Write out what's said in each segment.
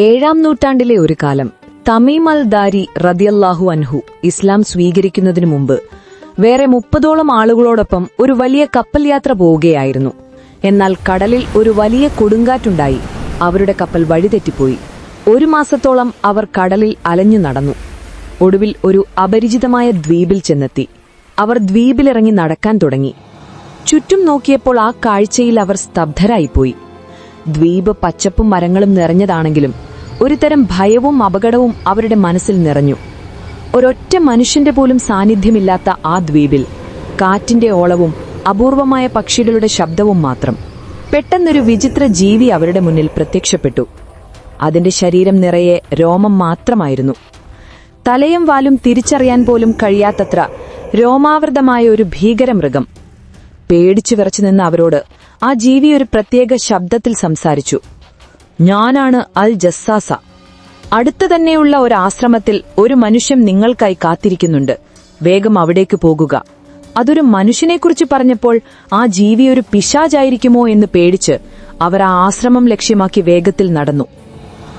ഏഴാം നൂറ്റാണ്ടിലെ ഒരു കാലം തമീം അൽ ദാരി റദിയല്ലാഹു അൻഹു ഇസ്ലാം സ്വീകരിക്കുന്നതിനു മുമ്പ് വേറെ മുപ്പതോളം ആളുകളോടൊപ്പം ഒരു വലിയ കപ്പൽ യാത്ര പോവുകയായിരുന്നു. എന്നാൽ കടലിൽ ഒരു വലിയ കൊടുങ്കാറ്റുണ്ടായി. അവരുടെ കപ്പൽ വഴിതെറ്റിപ്പോയി. ഒരു മാസത്തോളം അവർ കടലിൽ അലഞ്ഞു നടന്നു. ഒടുവിൽ ഒരു അപരിചിതമായ ദ്വീപിൽ ചെന്നെത്തി. അവർ ദ്വീപിലിറങ്ങി നടക്കാൻ തുടങ്ങി. ചുറ്റും നോക്കിയപ്പോൾ ആ കാഴ്ചയിൽ അവർ സ്തബ്ധരായിപ്പോയി. ദ്വീപ് പച്ചപ്പും മരങ്ങളും നിറഞ്ഞതാണെങ്കിലും ഒരുതരം ഭയവും അപകടവും അവരുടെ മനസ്സിൽ നിറഞ്ഞു. ഒരൊറ്റ മനുഷ്യന്റെ പോലും സാന്നിധ്യമില്ലാത്ത ആ ദ്വീപിൽ കാറ്റിന്റെ ഓളവും അപൂർവമായ പക്ഷികളുടെ ശബ്ദവും മാത്രം പെട്ടെന്നൊരു വിചിത്ര ജീവി അവരുടെ മുന്നിൽ പ്രത്യക്ഷപ്പെട്ടു. അതിന്റെ ശരീരം നിറയെ രോമം മാത്രമായിരുന്നു. തലയും വാലും തിരിച്ചറിയാൻ പോലും കഴിയാത്തത്ര രോമാവൃതമായ ഒരു ഭീകരമൃഗം പേടിച്ചു വിറച്ചു നിന്ന അവരോട് ആ ജീവി ഒരു പ്രത്യേക ശബ്ദത്തിൽ സംസാരിച്ചു. ഞാനാണ് അൽ ജസ്സാസ. അടുത്തു തന്നെയുള്ള ഒരു ആശ്രമത്തിൽ ഒരു മനുഷ്യൻ നിങ്ങൾക്കായി കാത്തിരിക്കുന്നുണ്ട്. വേഗം അവിടേക്ക് പോകുക. അതൊരു മനുഷ്യനെക്കുറിച്ച് പറഞ്ഞപ്പോൾ ആ ജീവി ഒരു പിശാചായിരിക്കുമോ എന്ന് പേടിച്ച് അവർ ആ ആശ്രമം ലക്ഷ്യമാക്കി വേഗത്തിൽ നടന്നു.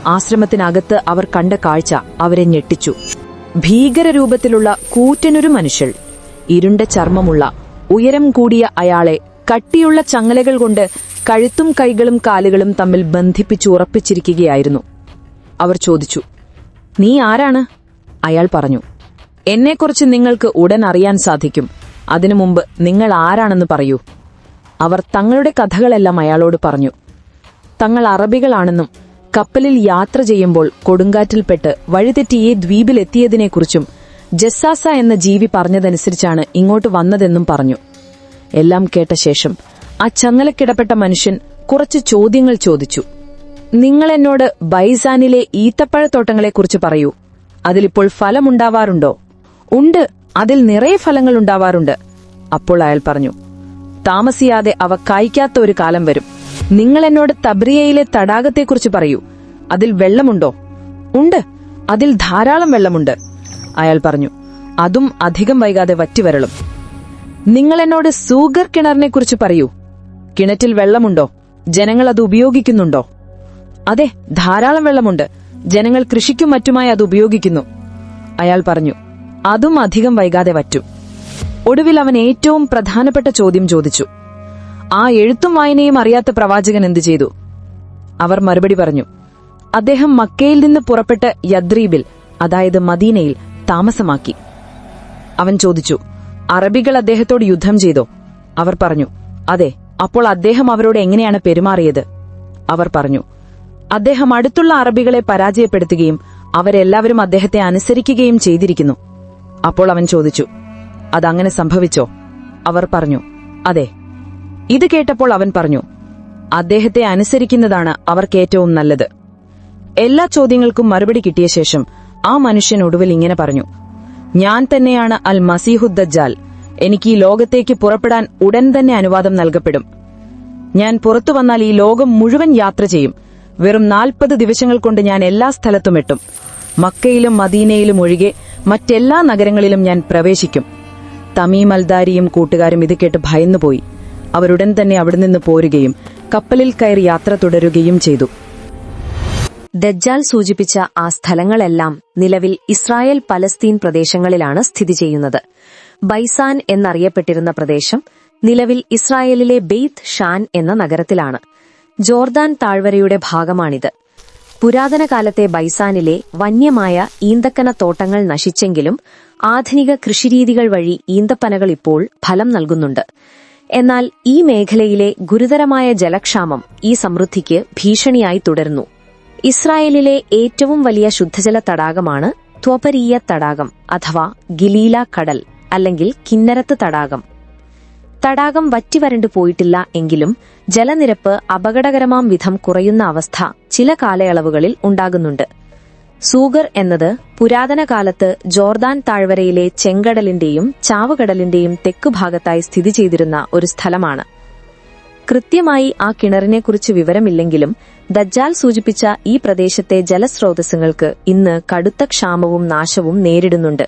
ആശ്രമത്തിനകത്ത് അവർ കണ്ട കാഴ്ച അവരെ ഞെട്ടിച്ചു. ഭീകരരൂപത്തിലുള്ള കൂറ്റനൊരു മനുഷ്യൻ ഇരുണ്ട ചർമ്മമുള്ള ഉയരം കൂടിയ അയാളെ കട്ടിയുള്ള ചങ്ങലകൾ കൊണ്ട് കഴുത്തും കൈകളും കാലുകളും തമ്മിൽ ബന്ധിപ്പിച്ചു ഉറപ്പിച്ചിരിക്കുകയായിരുന്നു. അവർ ചോദിച്ചു നീ ആരാണ്? അയാൾ പറഞ്ഞു എന്നെക്കുറിച്ച് നിങ്ങൾക്ക് ഉടൻ അറിയാൻ സാധിക്കും. അതിനു മുമ്പ് നിങ്ങൾ ആരാണെന്ന് പറയൂ. അവർ തങ്ങളുടെ കഥകളെല്ലാം അയാളോട് പറഞ്ഞു തങ്ങൾ അറബികളാണെന്നും കപ്പലിൽ യാത്ര ചെയ്യുമ്പോൾ കൊടുങ്കാറ്റിൽപ്പെട്ട് ഈ ദ്വീപിലെത്തിയതിനെക്കുറിച്ചും ജസ്സാസ എന്ന ജീവി പറഞ്ഞതനുസരിച്ചാണ് ഇങ്ങോട്ട് വന്നതെന്നും പറഞ്ഞു. എല്ലാം കേട്ട ശേഷം ആ ചങ്ങലക്കിടപ്പെട്ട മനുഷ്യൻ കുറച്ച് ചോദ്യങ്ങൾ ചോദിച്ചു. നിങ്ങൾ എന്നോട് ബൈസാനിലെ ഈത്തപ്പഴത്തോട്ടങ്ങളെക്കുറിച്ച് പറയൂ. അതിലിപ്പോൾ ഫലമുണ്ടാവാറുണ്ടോ? ഉണ്ട് അതിൽ നിറയെ ഫലങ്ങൾ ഉണ്ടാവാറുണ്ട് അപ്പോൾ അയാൾ പറഞ്ഞു. താമസിയാതെ അവ കായ്ക്കാത്ത ഒരു കാലം വരും. നിങ്ങൾ എന്നോട് തബ്രിയയിലെ തടാകത്തെക്കുറിച്ച് പറയൂ. അതിൽ വെള്ളമുണ്ടോ? ഉണ്ട് അതിൽ ധാരാളം വെള്ളമുണ്ട് അയാൾ പറഞ്ഞു. അതും അധികം വൈകാതെ വറ്റിവരളും. നിങ്ങൾ എന്നോട് സൂഗർ കിണറിനെ കുറിച്ച് പറയൂ. കിണറ്റിൽ വെള്ളമുണ്ടോ? ജനങ്ങൾ അത് ഉപയോഗിക്കുന്നുണ്ടോ? അതെ ധാരാളം വെള്ളമുണ്ട്. ജനങ്ങൾ കൃഷിക്കും മറ്റുമായി അത് ഉപയോഗിക്കുന്നു. അയാൾ പറഞ്ഞു അതും അധികം വൈകാതെ വറ്റും. ഒടുവിൽ അവൻ ഏറ്റവും പ്രധാനപ്പെട്ട ചോദ്യം ചോദിച്ചു. ആ എഴുത്തും വായനയും അറിയാത്ത പ്രവാചകൻ എന്തു ചെയ്തു? അവർ മറുപടി പറഞ്ഞു അദ്ദേഹം മക്കയിൽ നിന്ന് പുറപ്പെട്ട് യദ്രീബിൽ അതായത് മദീനയിൽ താമസമാക്കി. അവൻ ചോദിച്ചു അറബികൾ അദ്ദേഹത്തോട് യുദ്ധം ചെയ്തോ. അവർ പറഞ്ഞു അതെ അപ്പോൾ അദ്ദേഹം അവരോട് എങ്ങനെയാണ് പെരുമാറിയത്? അവർ പറഞ്ഞു അദ്ദേഹം അടുത്തുള്ള അറബികളെ പരാജയപ്പെടുത്തുകയും അവരെല്ലാവരും അദ്ദേഹത്തെ അനുസരിക്കുകയും ചെയ്തിരിക്കുന്നു. അപ്പോൾ അവൻ ചോദിച്ചു അതങ്ങനെ സംഭവിച്ചോ? അവർ പറഞ്ഞു അതെ. ഇത് കേട്ടപ്പോൾ അവൻ പറഞ്ഞു അദ്ദേഹത്തെ അനുസരിക്കുന്നതാണ് അവർക്ക് ഏറ്റവും നല്ലത്. എല്ലാ ചോദ്യങ്ങൾക്കും മറുപടി കിട്ടിയ ശേഷം ആ മനുഷ്യൻ ഒടുവിൽ ഇങ്ങനെ പറഞ്ഞു ഞാൻ തന്നെയാണ് അൽ മസീഹുദ്ദജാൽ എനിക്ക് ഈ ലോകത്തേക്ക് പുറപ്പെടാൻ ഉടൻ തന്നെ അനുവാദം നൽകപ്പെടും. ഞാൻ പുറത്തു വന്നാൽ ഈ ലോകം മുഴുവൻ യാത്ര ചെയ്യും. വെറും നാൽപ്പത് ദിവസങ്ങൾ കൊണ്ട് ഞാൻ എല്ലാ സ്ഥലത്തും എത്തും. മക്കയിലും മദീനയിലും ഒഴികെ മറ്റെല്ലാ നഗരങ്ങളിലും ഞാൻ പ്രവേശിക്കും. തമീം അൽദാരിയും കൂട്ടുകാരും ഇത് കേട്ട് ഭയന്നുപോയി. അവരുടൻ തന്നെ അവിടെ നിന്ന് പോരുകയും കപ്പലിൽ കയറി യാത്ര തുടരുകയും ചെയ്തു. ദജ്ജാൽ സൂചിപ്പിച്ച ആ സ്ഥലങ്ങളെല്ലാം നിലവിൽ ഇസ്രായേൽ പലസ്തീൻ പ്രദേശങ്ങളിലാണ് സ്ഥിതി ചെയ്യുന്നത്. ബൈസാൻ എന്നറിയപ്പെട്ടിരുന്ന പ്രദേശം നിലവിൽ ഇസ്രായേലിലെ ബെയ്ത്ത് ഷാൻ എന്ന നഗരത്തിലാണ്. ജോർദാൻ താഴ്വരയുടെ ഭാഗമാണിത്. പുരാതന കാലത്തെ ബൈസാനിലെ വന്യമായ ഈന്തക്കന തോട്ടങ്ങൾ നശിച്ചെങ്കിലും ആധുനിക കൃഷിരീതികൾ വഴി ഈന്തപ്പനകൾ ഇപ്പോൾ ഫലം നൽകുന്നുണ്ട്. എന്നാൽ ഈ മേഖലയിലെ ഗുരുതരമായ ജലക്ഷാമം ഈ സമൃദ്ധിക്ക് ഭീഷണിയായി തുടരുന്നു. ഇസ്രായേലിലെ ഏറ്റവും വലിയ ശുദ്ധജല തടാകമാണ് ത്വപരീയ തടാകം അഥവാ ഗിലീല കടൽ അല്ലെങ്കിൽ കിന്നരത്ത് തടാകം. തടാകം വറ്റിവരണ്ടു പോയിട്ടില്ല എങ്കിലും ജലനിരപ്പ് അപകടകരമാം വിധം കുറയുന്ന അവസ്ഥ ചില കാലയളവുകളിൽ ഉണ്ടാകുന്നുണ്ട്. സൂഗർ എന്നത് പുരാതന കാലത്ത് ജോർദാൻ താഴ്വരയിലെ ചെങ്കടലിന്റെയും ചാവുകടലിന്റെയും തെക്കുഭാഗത്തായി സ്ഥിതി ചെയ്തിരുന്ന ഒരു സ്ഥലമാണ്. കൃത്യമായി ആ കിണറിനെക്കുറിച്ച് വിവരമില്ലെങ്കിലും ദജ്ജാൽ സൂചിപ്പിച്ച ഈ പ്രദേശത്തെ ജലസ്രോതസ്സുകൾക്ക് ഇന്ന് കടുത്ത ക്ഷാമവും നാശവും നേരിടുന്നുണ്ട്.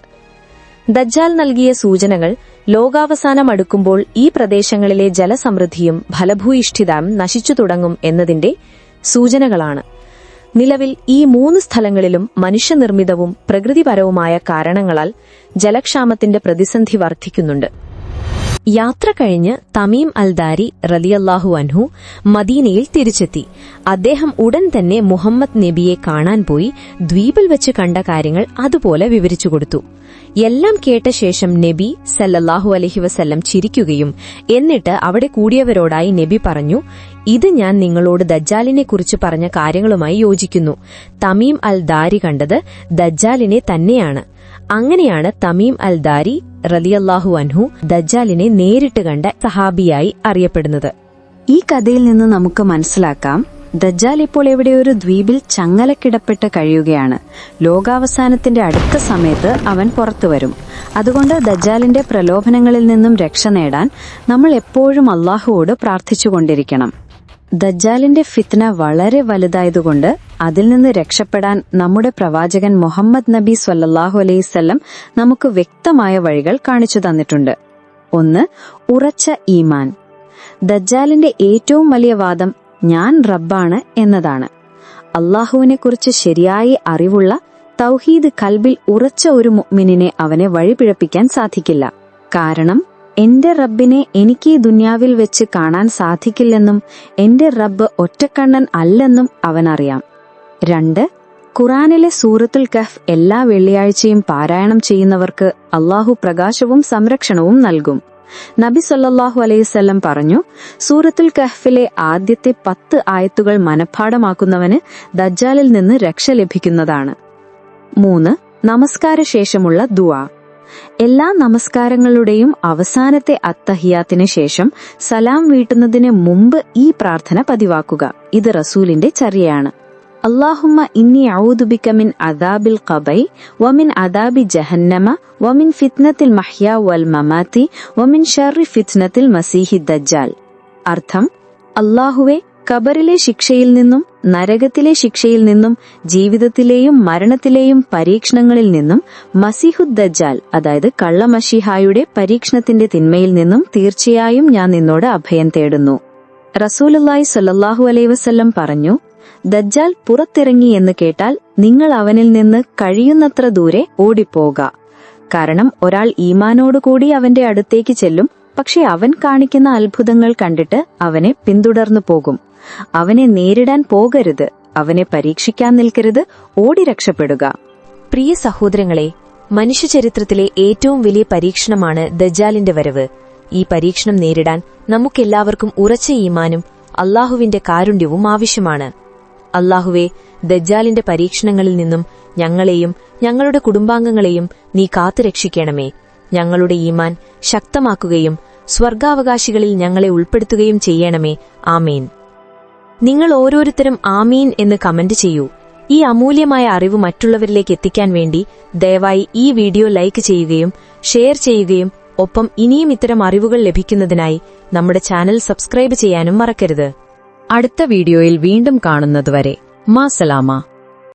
ദജ്ജാൽ നൽകിയ സൂചനകൾ ലോകാവസാനം അടുക്കുമ്പോൾ ഈ പ്രദേശങ്ങളിലെ ജലസമൃദ്ധിയും ഫലഭൂയിഷ്ഠിതം നശിച്ചു തുടങ്ങും എന്നതിന്റെ സൂചനകളാണ്. നിലവിൽ ഈ മൂന്ന് സ്ഥലങ്ങളിലും മനുഷ്യനിർമ്മിതവും പ്രകൃതിപരവുമായ കാരണങ്ങളാൽ ജലക്ഷാമത്തിന്റെ പ്രതിസന്ധി വർദ്ധിക്കുന്നുണ്ട്. യാത്ര കഴിഞ്ഞ് തമീം അൽദാരി റലിയല്ലാഹു അൻഹു മദീനയിൽ തിരിച്ചെത്തി. അദ്ദേഹം ഉടൻ തന്നെ മുഹമ്മദ് നബിയെ കാണാൻ പോയി ദ്വീപിൽ വെച്ച് കണ്ട കാര്യങ്ങൾ അതുപോലെ വിവരിച്ചു കൊടുത്തു. എല്ലാം കേട്ട ശേഷം നബി സല്ലല്ലാഹു അലഹി വസല്ലം ചിരിക്കുകയും എന്നിട്ട് അവിടെ കൂടിയവരോടായി നബി പറഞ്ഞു ഇത് ഞാൻ നിങ്ങളോട് ദജ്ജാലിനെ കുറിച്ച് പറഞ്ഞ കാര്യങ്ങളുമായി യോജിക്കുന്നു. തമീം അൽ ദാരി കണ്ടത് ദജ്ജാലിനെ തന്നെയാണ്. അങ്ങനെയാണ് തമീം അൽ ദാരി റലിയല്ലാഹു അൻഹു ദജ്ജാലിനെ നേരിട്ട് കണ്ട സഹാബിയായി അറിയപ്പെടുന്നത്. ഈ കഥയിൽ നിന്ന് നമുക്ക് മനസ്സിലാക്കാം ദജ്ജാൽ ഇപ്പോൾ എവിടെയൊരു ദ്വീപിൽ ചങ്ങലക്കിടപ്പെട്ട് കഴിയുകയാണ്. ലോകാവസാനത്തിന്റെ അടുത്ത സമയത്ത് അവൻ പുറത്തുവരും അതുകൊണ്ട് ദജ്ജാലിന്റെ പ്രലോഭനങ്ങളിൽ നിന്നും രക്ഷ നേടാൻ നമ്മൾ എപ്പോഴും അള്ളാഹുവോട് പ്രാർത്ഥിച്ചുകൊണ്ടിരിക്കണം. ദജ്ജാലിന്റെ ഫിത്ന വളരെ വലുതായതുകൊണ്ട് അതിൽ നിന്ന് രക്ഷപ്പെടാൻ നമ്മുടെ പ്രവാചകൻ മുഹമ്മദ് നബി സ്വല്ലല്ലാഹു അലൈവല്ലം നമുക്ക് വ്യക്തമായ വഴികൾ കാണിച്ചു തന്നിട്ടുണ്ട്. ഒന്ന് ഉറച്ച ഈമാൻ. ദജ്ജാലിന്റെ ഏറ്റവും വലിയ വാദം ഞാൻ റബ്ബാണ് എന്നതാണ്. അള്ളാഹുവിനെക്കുറിച്ച് ശരിയായി അറിവുള്ള തൗഹീദ് കൽബിൽ ഉറച്ച ഒരു മുഅ്മിനിനെ അവനെ വഴിപിഴപ്പിക്കാൻ സാധിക്കില്ല. കാരണം എന്റെ റബ്ബിനെ എനിക്ക് ഈ ദുന്യാവിൽ വെച്ച് കാണാൻ സാധിക്കില്ലെന്നും എന്റെ റബ്ബ് ഒറ്റക്കണ്ണൻ അല്ലെന്നും അവനറിയാം. രണ്ട് ഖുറാനിലെ സൂറത്തുൽ കഫ് എല്ലാ വെള്ളിയാഴ്ചയും പാരായണം ചെയ്യുന്നവർക്ക് അള്ളാഹു പ്രകാശവും സംരക്ഷണവും നൽകും. നബി സല്ലല്ലാഹു അലൈവല്ലം പറഞ്ഞു സൂറത്തുൽ കഹ്ഫിലെ ആദ്യത്തെ പത്ത് ആയത്തുകൾ മനഃപ്പാടമാക്കുന്നവന് ദജ്ജാലിൽ നിന്ന് രക്ഷ ലഭിക്കുന്നതാണ്. മൂന്ന് നമസ്കാരശേഷമുള്ള ദുആ. എല്ലാ നമസ്കാരങ്ങളുടെയും അവസാനത്തെ അത്തഹിയാത്തിന് ശേഷം സലാം വീട്ടുന്നതിന് മുമ്പ് ഈ പ്രാർത്ഥന പതിവാക്കുക. ഇത് റസൂലിന്റെ ചര്യയാണ്. അള്ളാഹുമ്മ ഇന്നി ഔദുബിക്ക മിൻ അദാബിൽ ഖബൈ വമിൻ അദാബി ജഹന്നമ വമിൻ ഫിത്നത്തിൽ മഹ്യാ വൽ മമാത്തി വമിൻ ഷർറി ഫിത്നത്തിൽ മസീഹി ദജ്ജാൽ. അർത്ഥം അള്ളാഹുവെ കബറിലെ ശിക്ഷയിൽ നിന്നും നരകത്തിലെ ശിക്ഷയിൽ നിന്നും ജീവിതത്തിലെയും മരണത്തിലെയും പരീക്ഷണങ്ങളിൽ നിന്നും മസിഹുദ്ദജാൽ അതായത് കള്ളമഷിഹായുടെ പരീക്ഷണത്തിന്റെ തിന്മയിൽ നിന്നും തീർച്ചയായും ഞാൻ നിന്നോട് അഭയം തേടുന്നു. റസൂലുല്ലായി സല്ലാഹു അലൈ വസല്ലം പറഞ്ഞു ദജ്ജാൽ പുറത്തിറങ്ങി എന്ന് കേട്ടാൽ നിങ്ങൾ അവനിൽ നിന്ന് കഴിയുന്നത്ര ദൂരെ ഓടിപ്പോക. കാരണം ഒരാൾ ഈമാനോടുകൂടി അവന്റെ അടുത്തേക്ക് ചെല്ലും പക്ഷെ അവൻ കാണിക്കുന്ന അത്ഭുതങ്ങൾ കണ്ടിട്ട് അവനെ പിന്തുടർന്നു പോകും. അവനെ നേരിടാൻ പോകരുത് അവനെ പരീക്ഷിക്കാൻ നിൽക്കരുത് ഓടി രക്ഷപ്പെടുക. പ്രിയ സഹോദരങ്ങളെ മനുഷ്യചരിത്രത്തിലെ ഏറ്റവും വലിയ പരീക്ഷണമാണ് ദജാലിന്റെ വരവ്. ഈ പരീക്ഷണം നേരിടാൻ നമുക്കെല്ലാവർക്കും ഉറച്ച ഈമാനും അള്ളാഹുവിന്റെ കാരുണ്യവും ആവശ്യമാണ്. അള്ളാഹുവെ ദജ്ജാലിന്റെ പരീക്ഷണങ്ങളിൽ നിന്നും ഞങ്ങളെയും ഞങ്ങളുടെ കുടുംബാംഗങ്ങളെയും നീ കാത്തുരക്ഷിക്കണമേ ഞങ്ങളുടെ ഈമാൻ ശക്തമാക്കുകയും സ്വർഗാവകാശികളിൽ ഞങ്ങളെ ഉൾപ്പെടുത്തുകയും ചെയ്യണമേ. ആമേൻ. നിങ്ങൾ ഓരോരുത്തരും ആമീൻ എന്ന് കമന്റ് ചെയ്യൂ. ഈ അമൂല്യമായ അറിവ് മറ്റുള്ളവരിലേക്ക് എത്തിക്കാൻ വേണ്ടി ദയവായി ഈ വീഡിയോ ലൈക്ക് ചെയ്യുകയും ഷെയർ ചെയ്യുകയും ഒപ്പം ഇനിയും ഇത്തരം അറിവുകൾ ലഭിക്കുന്നതിനായി നമ്മുടെ ചാനൽ സബ്സ്ക്രൈബ് ചെയ്യാനും മറക്കരുത്. അടുത്ത വീഡിയോയിൽ വീണ്ടും കാണുന്നതുവരെ മാ സലാമ